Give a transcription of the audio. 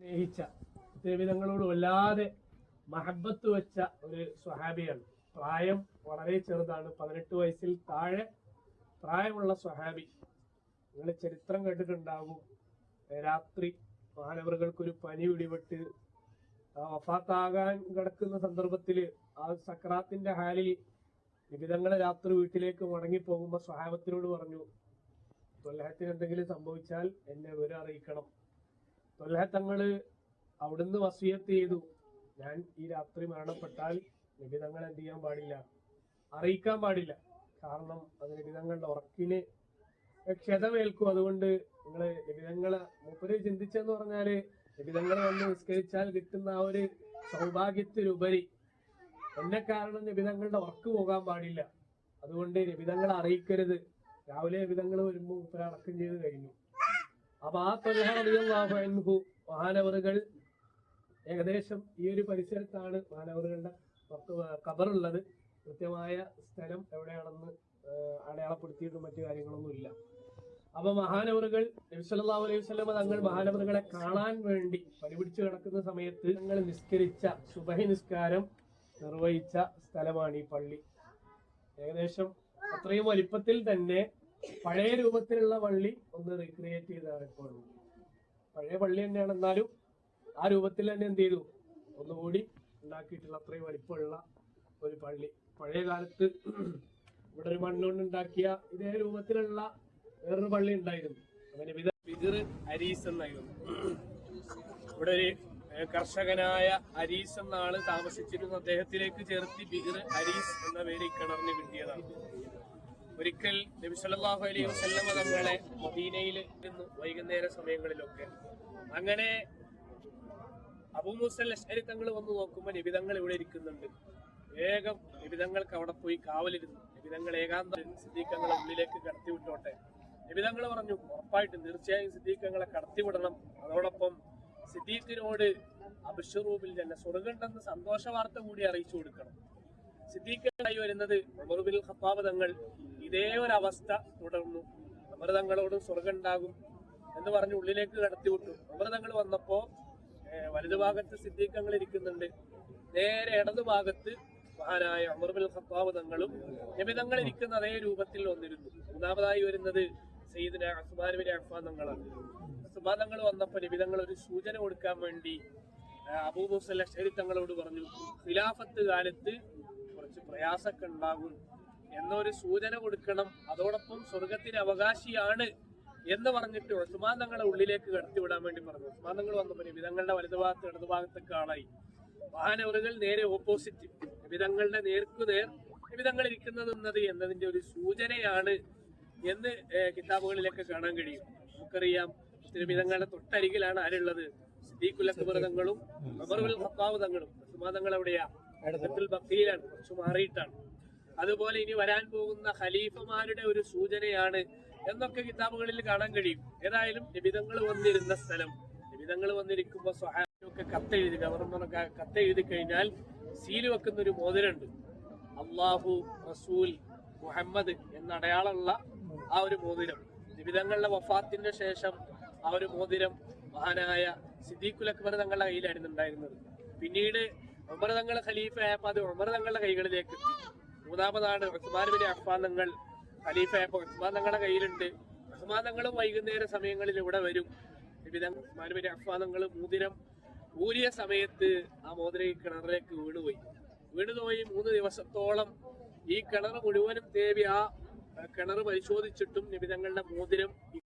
സ്നേഹിച്ച ദേവിതങ്ങളോട് വല്ലാതെ മഹബത്ത് വെച്ച ഒരു സ്വഹാബിയാണ്. പ്രായം വളരെ ചെറുതാണ്. പതിനെട്ട് വയസ്സിൽ താഴെ പ്രായമുള്ള സ്വഹാബി. നിങ്ങൾ ചരിത്രം കേട്ടിട്ടുണ്ടാകും രാത്രി മാനവറുകൾക്കൊരു പനി പിടിപെട്ട് വഫാത്താകാൻ കിടക്കുന്ന സന്ദർഭത്തിൽ ആ സക്രാത്തിന്റെ ഹാലിൽ വിവിധങ്ങളെ രാത്രി വീട്ടിലേക്ക് മടങ്ങി പോകുമ്പോൾ സ്വഹാബത്തിനോട് പറഞ്ഞു തൊല്ലഹത്തിന് എന്തെങ്കിലും സംഭവിച്ചാൽ എന്നെ വിവരം അറിയിക്കണം. തൊല്ലഹ തങ്ങൾ അവിടുന്ന് വസീയത്ത് ചെയ്തു. ഞാൻ ഈ രാത്രി മരണപ്പെട്ടാൽ നിബിതങ്ങൾ എന്ത് ചെയ്യാൻ പാടില്ല. അറിയിക്കാൻ പാടില്ല. കാരണം അത് നിബിതങ്ങളുടെ ഉറക്കിന് ക്ഷതമേൽക്കും. അതുകൊണ്ട് നിങ്ങൾ നിബിതങ്ങൾ മൂപ്പര് ചിന്തിച്ചെന്ന് പറഞ്ഞാൽ നിബിതങ്ങളെ വന്ന് നിസ്കരിച്ചാൽ കിട്ടുന്ന ആ ഒരു സൗഭാഗ്യത്തിലുപരി എന്നെ കാരണം നിബിതങ്ങളുടെ ഉറക്ക് പോകാൻ പാടില്ല. അതുകൊണ്ട് നിബിതങ്ങളെ അറിയിക്കരുത്. രാവിലെ നിബിതങ്ങൾ വരുമ്പോൾ മൂപ്പര് അടക്കം ചെയ്ത് കഴിഞ്ഞു. മഹാനവറുകൾ ഏകദേശം ഈ ഒരു പരിസരത്താണ് മഹാനവറുകളുടെ കബറുള്ളത് കൃത്യമായ സ്ഥലം എവിടെയാണെന്ന് അടയാളപ്പെടുത്തിയിട്ടും മറ്റു കാര്യങ്ങളൊന്നും ഇല്ല. അപ്പൊ മഹാനവറുകൾ നബിസല്ലാ അലൈഹി വസല്ലമ തങ്ങൾ മഹാനവറുകളെ കാണാൻ വേണ്ടി പരിപിടിച്ചു കിടക്കുന്ന സമയത്ത് തങ്ങൾ നിസ്കരിച്ച സുബഹി നിസ്കാരം നിർവഹിച്ച സ്ഥലമാണ് ഈ പള്ളി. ഏകദേശം അത്രയും വലിപ്പത്തിൽ തന്നെ പഴയ രൂപത്തിലുള്ള പള്ളി ഒന്ന് റീക്രിയേറ്റ് ചെയ്തതാണ് ഇപ്പോൾ. പഴയ പള്ളി തന്നെയാണ്. എന്നാലും ആ രൂപത്തിൽ തന്നെ എന്ത് ചെയ്തു? ഒന്നുകൂടി ഉണ്ടാക്കിയിട്ടുള്ള അത്രയും വലിപ്പമുള്ള ഒരു പള്ളി. പഴയ കാലത്ത് ഇവിടെ ഒരു മണ്ണുകൊണ്ട് ഉണ്ടാക്കിയ ഇതേ രൂപത്തിലുള്ള വേറൊരു പള്ളി ഉണ്ടായിരുന്നു. അങ്ങനെ വിധ ബിദിർ അരീസ് എന്നായിരുന്നു. ഇവിടെ ഒരു കർഷകനായ അരീസ് എന്ന താമസിച്ചിരുന്ന അദ്ദേഹത്തിലേക്ക് ചേർത്തി ബിദിർ അരീസ് എന്ന പേര് ഈ കിണറിന് കിട്ടിയതാണ്. ഒരിക്കൽ നബി സല്ലല്ലാഹു അലൈഹി വസല്ലമ തങ്ങളെ മദീനയിൽ നിന്ന് വൈകുന്നേര സമയങ്ങളിലൊക്കെ. അങ്ങനെ അബൂ മുസൽ അശ്അരി തങ്ങൾ വന്ന് നോക്കുമ്പോൾ നിബിതങ്ങൾ ഇവിടെ ഇരിക്കുന്നുണ്ട്. വേഗം നിബിതങ്ങൾക്ക് അവിടെ പോയി കാവലിരുന്നു. നിബിതങ്ങൾ ഏകാന്ത സിദ്ദീഖങ്ങളെ ഉള്ളിലേക്ക് കടത്തി വിട്ടോട്ടെ. നിബിതങ്ങൾ പറഞ്ഞു ഉറപ്പായിട്ടും തീർച്ചയായും സിദ്ദീഖങ്ങളെ കടത്തിവിടണം അതോടൊപ്പം സിദ്ദീഖിനോട് അബിഷറൂബിൽ തന്നെ സ്വർഗണ്ടെന്ന് സന്തോഷ വാർത്ത കൂടി അറിയിച്ചു കൊടുക്കണം. സിദ്ദീഖായി വരുന്നത് ഉമർബിൽ ഖത്താബ് തങ്ങൾ ഇതേ ഒരു അവസ്ഥ തുടർന്നു. അമർ തങ്ങളോട് സ്വർഗം ഉണ്ടാകും എന്ന് പറഞ്ഞ് ഉള്ളിലേക്ക് കടത്തിവിട്ടു. അമർ തങ്ങൾ വന്നപ്പോ വലതു വലതുഭാഗത്ത് സിദ്ദീഖങ്ങൾ ഇരിക്കുന്നുണ്ട്. നേരെ ഇടതുഭാഗത്ത് മഹാനായ അമർബിൽ ഖത്താബ് തങ്ങളും നബിതങ്ങൾ ഇരിക്കുന്ന അതേ രൂപത്തിൽ വന്നിരുന്നു. മൂന്നാമതായി വരുന്നത് സയ്യിദിന അസ്മാൻ ബിൻ അഫ്ഫാൻ തങ്ങളാണ്. അസ്മാൻ തങ്ങൾ വന്നപ്പോൾ നബിതങ്ങൾ ഒരു സൂചന കൊടുക്കാൻ വേണ്ടി അബൂബുസല്ല അഷ്അരി തങ്ങളോട് പറഞ്ഞു ഖിലാഫത്ത് കാലത്ത് കുറച്ച് പ്രയാസമൊക്കെ ഉണ്ടാകും. എന്നൊരു സൂചന കൊടുക്കണം. അതോടൊപ്പം സ്വർഗത്തിന് അവകാശിയാണ് എന്ന് പറഞ്ഞിട്ട് ഉസ്മാൻ തങ്ങളെ ഉള്ളിലേക്ക് കടത്തിവിടാൻ വേണ്ടി പറഞ്ഞു. ഉസ്മാൻ തങ്ങൾ വന്നപ്പോൾ വിധങ്ങളുടെ വലതുഭാഗത്ത് ഇടതുഭാഗത്തൊക്കെ ആളായി. വാഹനവറുകൾ നേരെ ഓപ്പോസിറ്റ് വിധങ്ങളുടെ നേർക്കുനേർ വിധങ്ങൾ ഇരിക്കുന്നത് എന്നത് എന്നതിന്റെ ഒരു സൂചനയാണ് എന്ന് കിതാബുകളിലൊക്കെ കാണാൻ കഴിയും. നമുക്കറിയാം വിധങ്ങളുടെ തൊട്ടരികിലാണ് ആരുള്ളത്? സിദ്ദീഖുൽ അക്ബർ തങ്ങളും തങ്ങളും. ഉസ്മാൻ തങ്ങൾ എവിടെയാ? ഇടത്തിൽ ബക്കയിലാണ് കുറച്ച് മാറിയിട്ടാണ്. അതുപോലെ ഇനി വരാൻ പോകുന്ന ഖലീഫമാരുടെ ഒരു സൂചനയാണ് എന്നൊക്കെ കിതാബുകളിൽ കാണാൻ കഴിയും. ഏതായാലും നിബിതങ്ങൾ വന്നിരുന്ന സ്ഥലം നിബിതങ്ങൾ വന്നിരിക്കുമ്പോൾ സഹായൊക്കെ കത്തെഴുതി ഗവർണറൊക്കെ കത്തെഴുതി കഴിഞ്ഞാൽ സീൽ വെക്കുന്ന ഒരു മോതിരമുണ്ട്. അള്ളാഹു റസൂൽ മുഹമ്മദ് എന്ന അടയാളമുള്ള ആ ഒരു മോതിരം. നിബിതങ്ങളുടെ വഫാത്തിന്റെ ശേഷം ആ ഒരു മോതിരം മഹാനായ സിദ്ദീഖുൽ അക്ബർ തങ്ങളുടെ കയ്യിലായിരുന്നു ഉണ്ടായിരുന്നത്. പിന്നീട് ഉമർ തങ്ങളെ ഖലീഫയായപ്പോൾ അത് ഉമർ തങ്ങളുടെ കൈകളിലേക്ക് എത്തി. മൂന്നാമതാണ് ഉസ്മാൻ ബിൻ അഫ്ഫാൻ തങ്ങൾ ഖലീഫയായപ്പോൾ ഉസ്മാൻ തങ്ങളുടെ കയ്യിലുണ്ട്. ഉസ്മാൻ തങ്ങളും വൈകുന്നേര സമയങ്ങളിൽ ഇവിടെ വരും. വിവിധ ഉസ്മാൻ ബിൻ അഫ്ഫാൻ തങ്ങൾ മോതിരം ഊരിയ സമയത്ത് ആ മോതിര ഈ കിണറിലേക്ക് വീണുപോയി. വീണുപോയി മൂന്ന് ദിവസത്തോളം ഈ കിണർ മുഴുവനും തേവി ആ കിണർ പരിശോധിച്ചിട്ടും നിബിതങ്ങളുടെ മോതിരം ഈ